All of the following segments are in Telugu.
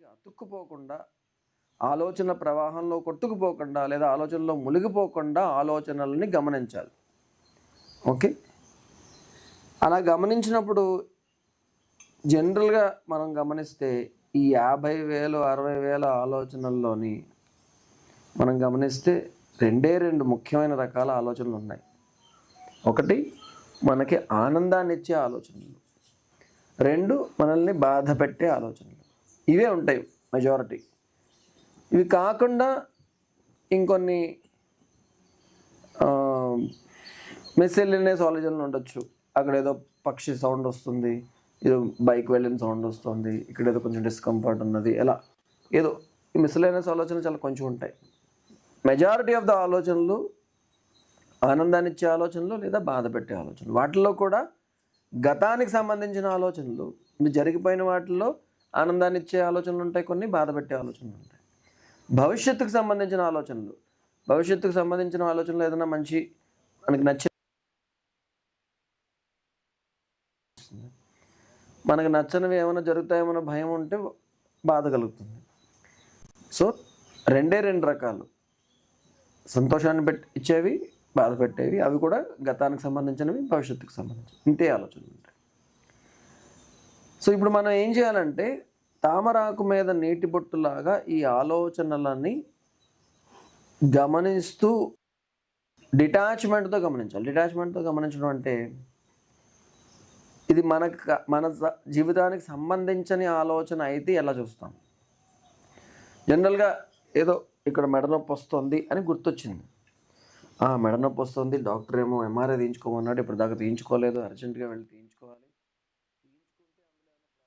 దానికి అతుక్కుపోకుండా ఆలోచన ప్రవాహంలో కొట్టుకుపోకుండా లేదా ఆలోచనలో మునిగిపోకుండా ఆలోచనలని గమనించాలి. ఓకే? అలా గమనించినప్పుడు జనరల్గా మనం గమనిస్తే ఈ యాభై వేలు అరవై వేల ఆలోచనల్లోని మనం గమనిస్తే రెండే రెండు ముఖ్యమైన రకాల ఆలోచనలు ఉన్నాయి. ఒకటి మనకి ఆనందాన్ని ఇచ్చే ఆలోచనలు. రెండు మనల్ని బాధ పెట్టే ఆలోచనలు. ఇవే ఉంటాయి మెజారిటీ ఇవి కాకుండా ఇంకొన్ని మిస్సెలినియస్ ఆలోచనలు ఉండొచ్చు. అక్కడ ఏదో పక్షి సౌండ్ వస్తుంది ఏదో బైక్ వెళ్ళిన సౌండ్ వస్తుంది ఇక్కడ ఏదో కొంచెం డిస్కంఫర్ట్ ఉన్నది ఎలా ఏదో ఈ మిస్సెలినియస్ ఆలోచనలు చాలా కొంచెం ఉంటాయి. మెజారిటీ ఆఫ్ ద ఆలోచనలు ఆనందాన్ని ఇచ్చే ఆలోచనలు లేదా బాధ పెట్టే ఆలోచనలు. వాటిల్లో కూడా గతానికి సంబంధించిన ఆలోచనలు జరిగిపోయిన వాటిల్లో ఆనందాన్ని ఇచ్చే ఆలోచనలు ఉంటాయి కొన్ని బాధ పెట్టే ఆలోచనలు ఉంటాయి. భవిష్యత్తుకు సంబంధించిన ఆలోచనలు. భవిష్యత్తుకు సంబంధించిన ఆలోచనలు ఏదైనా మంచి మనకి నచ్చే మనకు నచ్చనివి ఏమైనా జరుగుతాయేమో భయం ఉంటే బాధ కలుగుతుంది. సో రెండే రెండు రకాలు. సంతోషాన్ని పెట్టి ఇచ్చేవి బాధ పెట్టేవి అవి కూడా గతానికి సంబంధించినవి భవిష్యత్తుకు సంబంధించినవి. ఇంతే ఆలోచనలు ఉంటాయి. సో ఇప్పుడు మనం ఏం చేయాలంటే తామరాకు మీద నీటి బొట్టులాగా ఈ ఆలోచనలని గమనిస్తూ డిటాచ్మెంట్తో గమనించాలి. డిటాచ్మెంట్తో గమనించడం అంటే ఇది మనకు మన జీవితానికి సంబంధించని ఆలోచన అయితే ఎలా చూస్తాం? జనరల్గా ఏదో ఇక్కడ మెడ నొప్పి వస్తుంది అని గుర్తొచ్చింది. ఆ మెడ నొప్పి వస్తుంది డాక్టర్ ఏమో ఎంఆర్ఐ తీయించుకోమన్నాడు ఇప్పుడు దాకా తీయించుకోలేదు అర్జెంటుగా వెళ్ళి తీయించుకోవాలి తీయించుకుంటే అందులో ఏమైనా ప్రాబ్లం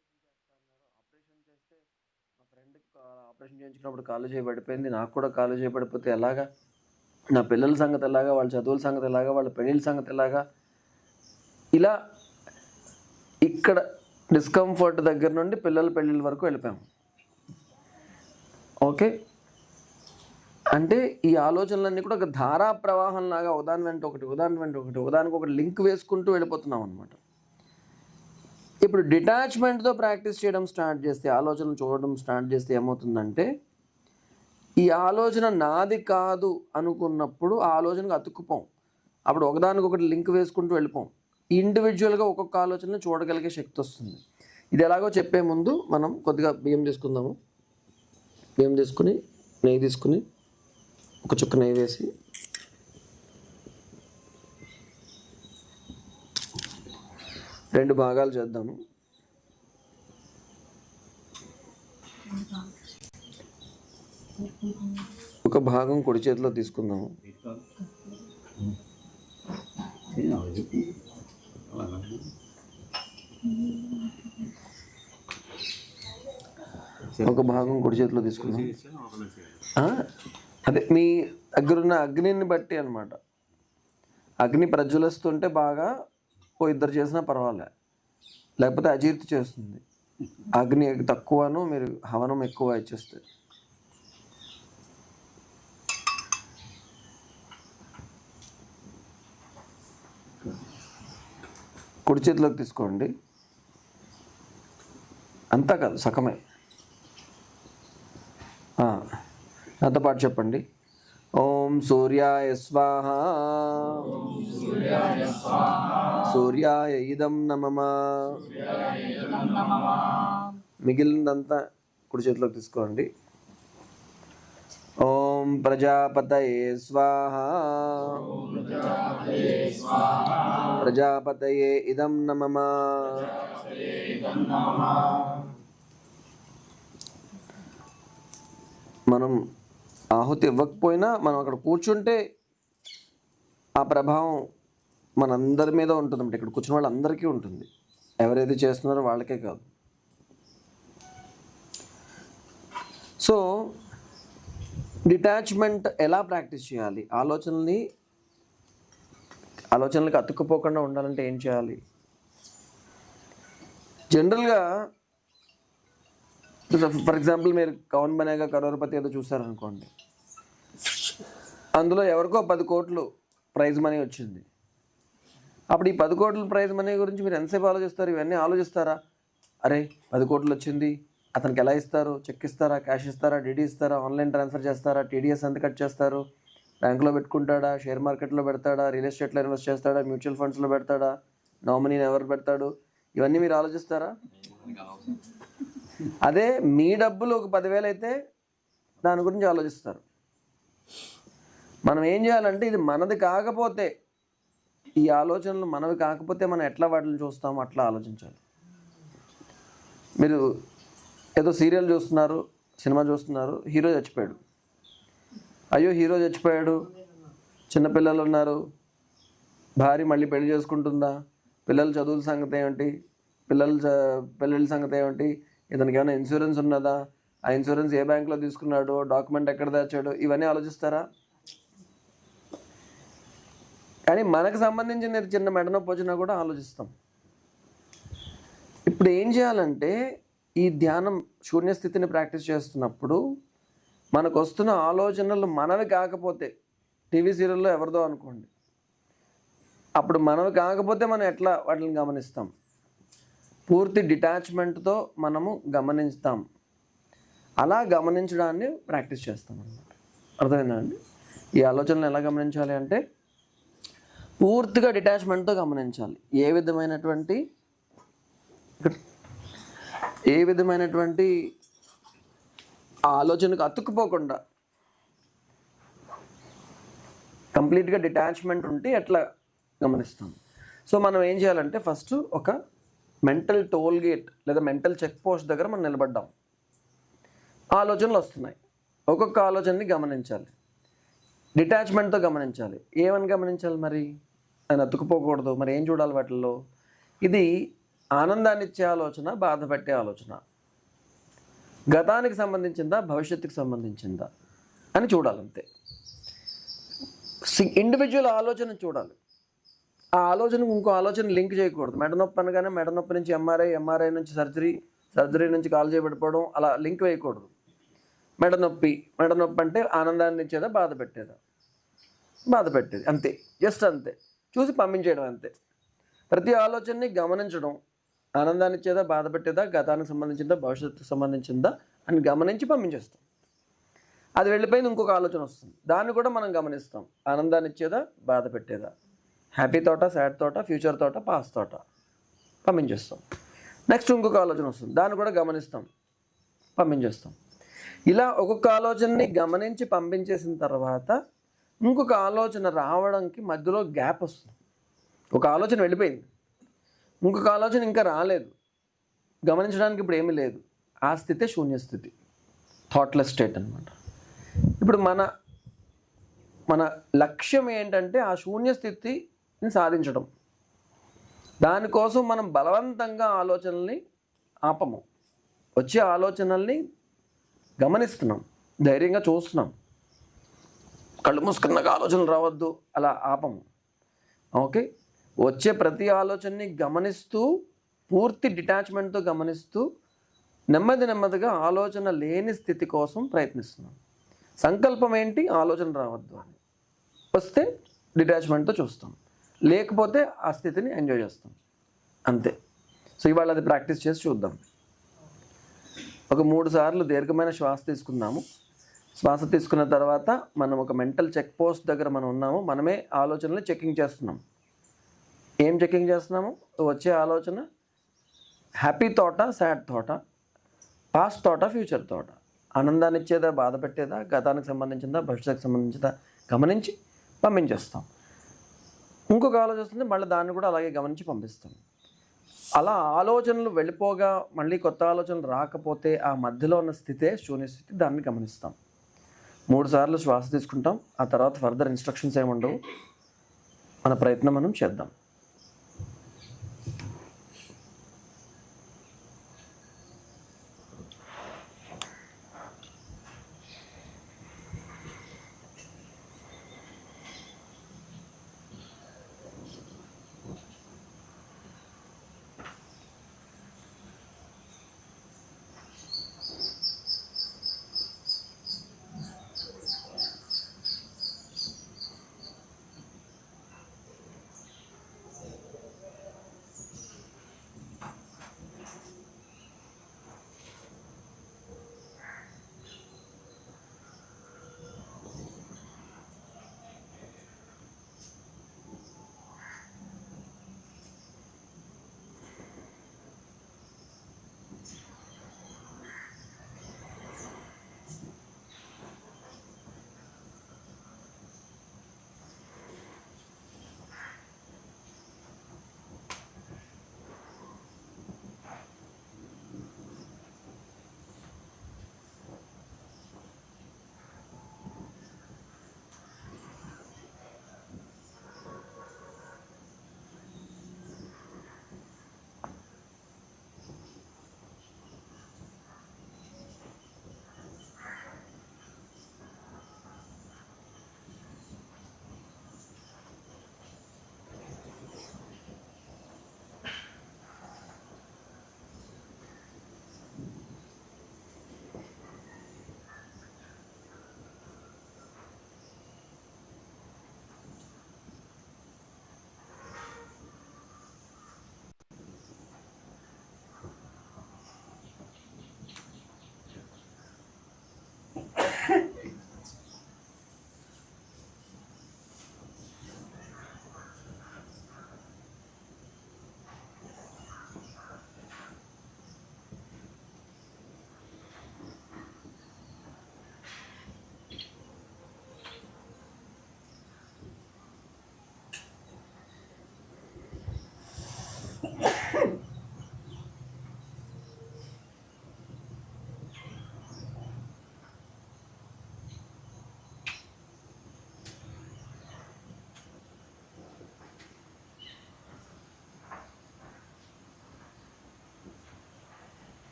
ఉంటే ఆపరేషన్ చేస్తారు ఆపరేషన్ చేస్తే మా ఫ్రెండ్కి ఆపరేషన్ చేయించుకున్నప్పుడు కాలు చేయబడిపోయింది నాకు కూడా కాలు చేయబడిపోతే ఎలాగా? నా పిల్లల సంగతి ఎలాగా? వాళ్ళ చదువుల సంగతి ఎలాగా? వాళ్ళ పెళ్ళిళ్ళ సంగతి ఎలాగా? ఇలా ఇక్కడ డిస్కంఫర్ట్ దగ్గర నుండి పిల్లల పెళ్ళిళ్ళ వరకు వెళ్ళిపోయాము ఓకే? అంటే ఈ ఆలోచనలన్నీ కూడా ఒక ధారా ప్రవాహం లాగా ఉదాహరణ వెంట ఒకటి ఉదాహరణ వెంట ఒకటి ఉదాహరణకు ఒకటి లింక్ వేసుకుంటూ వెళ్ళిపోతున్నాం అనమాట ఇప్పుడు డిటాచ్మెంట్తో ప్రాక్టీస్ చేయడం స్టార్ట్ చేస్తే ఆలోచనలు చూడడం స్టార్ట్ చేస్తే ఏమవుతుందంటే ఈ ఆలోచన నాది కాదు అనుకున్నప్పుడు ఆ ఆలోచనకు అతుక్కుపోం. అప్పుడు ఒకదానికొకటి లింక్ వేసుకుంటూ వెళ్ళిపోం. ఇండివిజువల్గా ఒక్కొక్క ఆలోచనని చూడగలిగే శక్తి వస్తుంది. ఇది ఎలాగో చెప్పే ముందు మనం కొద్దిగా బియ్యం తీసుకుందాము. బియ్యం తీసుకుని నెయ్యి తీసుకుని ఒక చుక్క నెయ్యి వేసి రెండు భాగాలు చేద్దాము. ఒక భాగం కుడి చేతిలో తీసుకుందాము. ఒక భాగం కుడి చేతిలో తీసుకుందాం. అదే మీ దగ్గరున్న అగ్నిని బట్టి అనమాట అగ్ని ప్రజ్వలిస్తుంటే బాగా ఓ ఇద్దరు చేసినా పర్వాలే. లేకపోతే అజీర్తి చేస్తుంది. అగ్ని తక్కువను మీరు హవనం ఎక్కువ ఇచ్చేస్తే. కుడి చేతిలోకి తీసుకోండి. అంతా కాదు సగమే. నాతో పాటు చెప్పండి. ఓం సూర్యాయ స్వాహ. సూర్యాయ ఇదం నమమా మిగిలినదంతా కుడి చేతిలోకి తీసుకోండి. ఓం ప్రజాపతయే స్వాహ. ప్రజాపతయే ఇదం నమమా మనం ఆహుతి ఇవ్వకపోయినా మనం అక్కడ కూర్చుంటే ఆ ప్రభావం మనందరి మీద ఉంటుంది అన్నమాట ఇక్కడ కూర్చున్న వాళ్ళందరికీ ఉంటుంది. ఎవరైతే చేస్తున్నారో వాళ్ళకే కాదు. సో డిటాచ్మెంట్ ఎలా ప్రాక్టీస్ చేయాలి? ఆలోచనల్ని ఆలోచనలకు అతుక్కుపోకుండా ఉండాలంటే ఏం చేయాలి? జనరల్గా ఫర్ ఎగ్జాంపుల్ మీరు కౌన్ బనేగా కరోర్పతి ఏదో చూసారనుకోండి. అందులో ఎవరికో పది కోట్లు ప్రైజ్ మనీ వచ్చింది. అప్పుడు ఈ పది కోట్ల ప్రైజ్ మనీ గురించి మీరు ఎంతసేపు ఆలోచిస్తారు? ఇవన్నీ ఆలోచిస్తారా? అరే పది కోట్లు వచ్చింది. అతనికి ఎలా ఇస్తారు? చెక్ ఇస్తారా? క్యాష్ ఇస్తారా? డిడి ఇస్తారా? ఆన్లైన్ ట్రాన్స్ఫర్ చేస్తారా? టీడీఎస్ ఎంత కట్ చేస్తారు? బ్యాంకులో పెట్టుకుంటాడా? షేర్ మార్కెట్లో పెడతాడా? రియల్ ఎస్టేట్లో ఇన్వెస్ట్ చేస్తాడా? మ్యూచువల్ ఫండ్స్లో పెడతాడా? నామినీని ఎవరు పెడతాడు? ఇవన్నీ మీరు ఆలోచిస్తారా? అదే మీ డబ్బులు ఒక పదివేలు అయితే దాని గురించి ఆలోచిస్తారు. మనం ఏం చేయాలంటే ఇది మనది కాకపోతే ఈ ఆలోచనలు మనవి కాకపోతే మనం ఎట్లా వాటిని చూస్తామో అట్లా ఆలోచించాలి. మీరు ఏదో సీరియల్ చూస్తున్నారు సినిమా చూస్తున్నారు హీరో చచ్చిపోయాడు. అయ్యో హీరో చచ్చిపోయాడు చిన్నపిల్లలు ఉన్నారు భార్య మళ్ళీ పెళ్ళి చేసుకుంటుందా పిల్లల చదువుల సంగతి ఏమిటి పిల్లల చ- పెళ్ళిళ్ళ సంగతి ఏమిటి ఇతనికి ఏమైనా ఇన్సూరెన్స్ ఉన్నదా ఆ ఇన్సూరెన్స్ ఏ బ్యాంక్లో తీసుకున్నాడు డాక్యుమెంట్ ఎక్కడ దాచాడు ఇవన్నీ ఆలోచిస్తారా? కానీ మనకు సంబంధించిన చిన్న మెడనొప్పి వచ్చినా కూడా ఆలోచిస్తాం. ఇప్పుడు ఏం చేయాలంటే ఈ ధ్యానం శూన్యస్థితిని ప్రాక్టీస్ చేస్తున్నప్పుడు మనకు వస్తున్న ఆలోచనలు మనవి కాకపోతే టీవీ సీరియల్లో ఎవరిదో అనుకోండి. అప్పుడు మనవి కాకపోతే మనం ఎట్లా వాటిని గమనిస్తాం? పూర్తి డిటాచ్మెంట్తో మనము గమనిస్తాం అలా గమనించడాన్ని ప్రాక్టీస్ చేస్తాం అన్నమాట. అర్థమైందా అండి? ఈ ఆలోచనలు ఎలా గమనించాలి అంటే పూర్తిగా డిటాచ్మెంట్తో గమనించాలి. ఏ విధమైనటువంటి ఏ విధమైనటువంటి ఆలోచనకు అతుక్కుపోకుండా కంప్లీట్గా డిటాచ్మెంట్ ఉంటే ఎట్లా గమనిస్తాం? సో మనం ఏం చేయాలంటే ఫస్ట్ ఒక మెంటల్ టోల్ గేట్ లేదా మెంటల్ చెక్ పోస్ట్ దగ్గర మనం నిలబడ్డాం. ఆలోచనలు వస్తున్నాయి. ఒక్కొక్క ఆలోచనని గమనించాలి. డిటాచ్మెంట్తో గమనించాలి. ఏమని గమనించాలి మరి? ఆయన అతుకుపోకూడదు మరి ఏం చూడాలి వాటిల్లో? ఇది ఆనందాన్ని ఇచ్చే ఆలోచన బాధ పెట్టే ఆలోచన. గతానికి సంబంధించిందా భవిష్యత్తుకి సంబంధించిందా అని చూడాలి అంతే ఇండివిజువల్ ఆలోచన చూడాలి. ఆ ఆలోచనకు ఇంకో ఆలోచన లింక్ చేయకూడదు. మెడ నొప్పి అనగానే మెడ నొప్పి నుంచి ఎంఆర్ఐ ఎంఆర్ఐ నుంచి సర్జరీ సర్జరీ నుంచి కాల్ చేయబడిపోవడం అలా లింక్ వేయకూడదు. మెడ నొప్పి మెడ నొప్పి అంటే ఆనందాన్ని ఇచ్చేదా బాధ పెట్టేదా? బాధ పెట్టేది అంతే. జస్ట్ అంతే. చూసి పంపించేయడం అంతే. ప్రతి ఆలోచనని గమనించడం ఆనందాన్ని ఇచ్చేదా బాధ పెట్టేదా గతానికి సంబంధించిందా భవిష్యత్తుకు సంబంధించిందా అని గమనించి పంపించేస్తాం. అది వెళ్ళిపోయింది ఇంకొక ఆలోచన వస్తుంది. దాన్ని కూడా మనం గమనిస్తాం. ఆనందాన్ని ఇచ్చేదా బాధ పెట్టేదా? హ్యాపీ తోట సాడ్ తోట ఫ్యూచర్ తోట పాస్ తోట పంపించేస్తాం. నెక్స్ట్ ఇంకొక ఆలోచన వస్తుంది. దాన్ని కూడా గమనిస్తాం. పంపించేస్తాం. ఇలా ఒక్కొక్క ఆలోచనని గమనించి పంపించేసిన తర్వాత ఇంకొక ఆలోచన రావడానికి మధ్యలో గ్యాప్ వస్తుంది. ఒక ఆలోచన వెళ్ళిపోయింది. ఇంకొక ఆలోచన ఇంకా రాలేదు. గమనించడానికి ఇప్పుడు ఏమీ లేదు. ఆ స్థితే శూన్య స్థితి థాట్లెస్ స్టేట్ అనమాట ఇప్పుడు మన మన లక్ష్యం ఏంటంటే ఆ శూన్య స్థితిని సాధించడం. దానికోసం మనం బలవంతంగా ఆలోచనల్ని ఆపము. వచ్చే ఆలోచనల్ని గమనిస్తున్నాం. ధైర్యంగా చూస్తున్నాం. కళ్ళు మూసుకున్నాక ఆలోచనలు రావద్దు. అలా ఆపము. ఓకే? వచ్చే ప్రతి ఆలోచనని గమనిస్తూ పూర్తి డిటాచ్మెంట్తో గమనిస్తూ నెమ్మది నెమ్మదిగా ఆలోచన లేని స్థితి కోసం ప్రయత్నిస్తున్నాం. సంకల్పం ఏంటి? ఆలోచన రావద్దు అని. వస్తే డిటాచ్మెంట్తో చూస్తాం. లేకపోతే ఆ స్థితిని ఎంజాయ్ చేస్తాం. అంతే. సో ఇవాళ అది ప్రాక్టీస్ చేసి చూద్దాం. ఒక మూడు సార్లు దీర్ఘమైన శ్వాస తీసుకుందాము. శ్వాస తీసుకున్న తర్వాత మనం ఒక మెంటల్ చెక్ పోస్ట్ దగ్గర మనం ఉన్నాము మనమే ఆలోచనలు చెకింగ్ చేస్తున్నాం. ఏం చెకింగ్ చేస్తున్నాము? వచ్చే ఆలోచన హ్యాపీ తోట సాడ్ తోట పాస్ట్ తోట ఫ్యూచర్ తోట. ఆనందాన్ని ఇచ్చేదా బాధ పెట్టేదా గతానికి సంబంధించిందా భవిష్యత్తుకు సంబంధించిందా గమనించి పంపించేస్తాం. ఇంకొక ఆలోచన వస్తుంది మళ్ళీ దాన్ని కూడా అలాగే గమనించి పంపిస్తాం. అలా ఆలోచనలు వెళ్ళిపోగా మళ్ళీ కొత్త ఆలోచనలు రాకపోతే ఆ మధ్యలో ఉన్న స్థితే శూన్య స్థితి దాన్ని గమనిస్తాం. మూడు సార్లు శ్వాస తీసుకుంటాం. ఆ తర్వాత ఫర్దర్ ఇన్స్ట్రక్షన్స్ ఏమి ఉండవు మన ప్రయత్నం మనం చేద్దాం.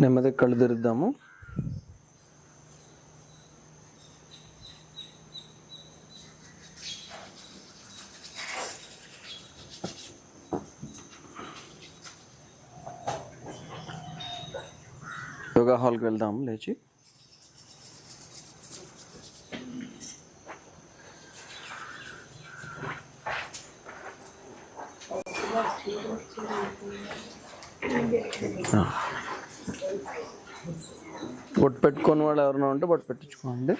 నెమ్మదిగా కళ్ళు తెరుద్దాము. యోగా హాల్కి వెళ్దాము లేచి ఆ. బొట్టు వాళ్ళు ఎవరైనా ఉంటే వాటి పెట్టించుకోండి.